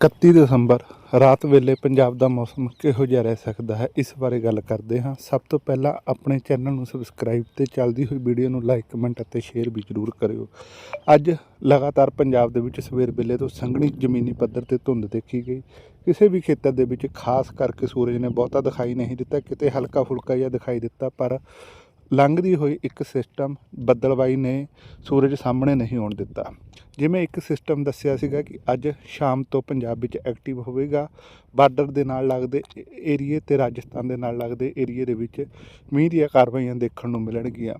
31 ਦਸੰਬਰ, ਰਾਤ ਵੇਲੇ ਪੰਜਾਬ ਦਾ ਮੌਸਮ ਕਿਹੋ ਜਿਹਾ ਰਹਿ ਸਕਦਾ ਹੈ? ਇਸ ਬਾਰੇ ਗੱਲ ਕਰਦੇ ਹਾਂ। ਸਭ ਤੋਂ ਪਹਿਲਾਂ ਆਪਣੇ ਚੈਨਲ ਨੂੰ ਸਬਸਕ੍ਰਾਈਬ ਤੇ ਚੱਲਦੀ ਹੋਈ ਵੀਡੀਓ ਨੂੰ ਲਾਈਕ ਕਮੈਂਟ ਅਤੇ ਸ਼ੇਅਰ ਵੀ ਜ਼ਰੂਰ ਕਰਿਓ। ਅੱਜ ਲਗਾਤਾਰ ਪੰਜਾਬ ਦੇ ਵਿੱਚ ਸਵੇਰ ਵੇਲੇ ਤੋਂ ਸੰਘਣੀ ਜ਼ਮੀਨੀ ਪੱਧਰ ਤੇ ਧੁੰਦ ਦੇਖੀ ਗਈ। ਕਿਸੇ ਵੀ ਖੇਤਰ ਦੇ ਵਿੱਚ ਖਾਸ ਕਰਕੇ ਸੂਰਜ ਨੇ ਬਹੁਤਾ ਦਿਖਾਈ ਨਹੀਂ ਦਿੱਤਾ। ਕਿਤੇ ਹਲਕਾ ਫੁਲਕਾ ਜਿਹਾ ਦਿਖਾਈ ਦਿੱਤਾ, ਪਰ ਲੰਘਦੀ ਹੋਈ ਇੱਕ ਸਿਸਟਮ ਬੱਦਲਬਾਈ ਨੇ ਸੂਰਜ ਸਾਹਮਣੇ ਨਹੀਂ ਆਉਣ ਦਿੱਤਾ। ਜਿਵੇਂ ਇੱਕ ਸਿਸਟਮ ਦੱਸਿਆ ਸੀਗਾ ਕਿ ਅੱਜ ਸ਼ਾਮ ਤੋਂ ਪੰਜਾਬ ਵਿੱਚ ਐਕਟਿਵ ਹੋਵੇਗਾ, ਬਾਰਡਰ ਦੇ ਨਾਲ ਲੱਗਦੇ ਏਰੀਏ ਤੇ ਰਾਜਸਥਾਨ ਦੇ ਨਾਲ ਲੱਗਦੇ ਏਰੀਏ ਦੇ ਵਿੱਚ ਮੀਂਹ ਦੀਆਂ ਕਾਰਵਾਈਆਂ ਦੇਖਣ ਨੂੰ ਮਿਲਣਗੀਆਂ।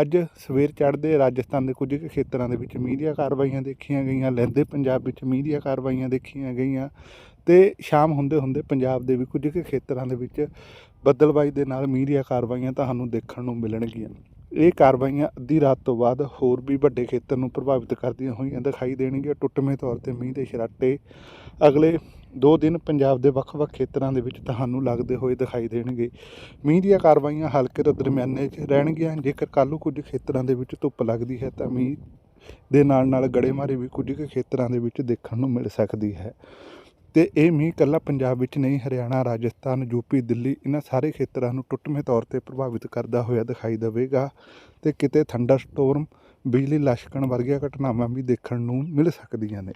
ਅੱਜ ਸਵੇਰ ਚੜ੍ਹਦੇ ਰਾਜਸਥਾਨ ਦੇ ਕੁਝ ਕੁ ਖੇਤਰਾਂ ਦੇ ਵਿੱਚ ਮੀਂਹ ਦੀਆਂ ਕਾਰਵਾਈਆਂ ਦੇਖੀਆਂ ਗਈਆਂ, ਲਹਿੰਦੇ ਪੰਜਾਬ ਵਿੱਚ ਮੀਂਹ ਦੀਆਂ ਕਾਰਵਾਈਆਂ ਦੇਖੀਆਂ ਗਈਆਂ। ਤੇ ਸ਼ਾਮ ਹੁੰਦੇ ਹੁੰਦੇ ਪੰਜਾਬ ਦੇ ਵੀ ਕੁਝ ਕੁ ਖੇਤਰਾਂ ਦੇ ਵਿੱਚ ਬੱਦਲਬਾਈ ਦੇ ਨਾਲ ਮੀਂਹ ਦੀਆਂ ਕਾਰਵਾਈਆਂ ਤੁਹਾਨੂੰ ਦੇਖਣ ਨੂੰ ਮਿਲਣਗੀਆਂ। ਇਹ ਕਾਰਵਾਈਆਂ ਅੱਧੀ ਰਾਤ ਤੋਂ ਬਾਅਦ ਹੋਰ ਵੀ ਵੱਡੇ ਖੇਤਰ ਨੂੰ ਪ੍ਰਭਾਵਿਤ ਕਰਦੀਆਂ ਹੋਈਆਂ ਦਿਖਾਈ ਦੇਣਗੀਆਂ। ਟੁੱਟਵੇਂ ਤੌਰ ਤੇ ਮੀਂਹ ਦੇ ਛਰਾਟੇ ਅਗਲੇ ਦੋ ਦਿਨ ਪੰਜਾਬ ਦੇ ਵੱਖ-ਵੱਖ ਖੇਤਰਾਂ ਦੇ ਵਿੱਚ ਤੁਹਾਨੂੰ ਲੱਗਦੇ ਹੋਏ ਦਿਖਾਈ ਦੇਣਗੇ। ਮੀਂਹ ਦੀਆਂ ਕਾਰਵਾਈਆਂ ਹਲਕੇ ਤੋਂ ਦਰਮਿਆਨੇ 'ਚ ਰਹਿਣਗੀਆਂ। ਜੇਕਰ ਕੱਲ੍ਹ ਨੂੰ ਕੁਝ ਖੇਤਰਾਂ ਦੇ ਵਿੱਚ ਧੁੱਪ ਲੱਗਦੀ ਹੈ ਤਾਂ ਮੀਂਹ ਦੇ ਨਾਲ ਨਾਲ ਗੜੇਮਾਰੀ ਵੀ ਕੁਝ ਕੁ ਖੇਤਰਾਂ ਦੇ ਵਿੱਚ ਦੇਖਣ ਨੂੰ ਮਿਲ ਸਕਦੀ ਹੈ। ਤੇ ਇਹ ਮੀਂਹ ਕੱਲਾ ਪੰਜਾਬ ਵਿੱਚ ਨਹੀਂ, ਹਰਿਆਣਾ, ਰਾਜਸਥਾਨ ਯੂਪੀ ਦਿੱਲੀ, ਇਹਨਾਂ ਸਾਰੇ ਖੇਤਰਾਂ ਨੂੰ ਟੁੱਟਵੇਂ ਤੌਰ ਤੇ ਪ੍ਰਭਾਵਿਤ ਕਰਦਾ ਹੋਇਆ ਦਿਖਾਈ ਦੇਵੇਗਾ ਤੇ ਕਿਤੇ ਥੰਡਰ ਸਟੋਰਮ ਬਿਜਲੀ ਲਸ਼ਕਣ ਵਰਗੀਆਂ ਘਟਨਾਵਾਂ ਵੀ ਦੇਖਣ ਨੂੰ ਮਿਲ ਸਕਦੀਆਂ ਨੇ।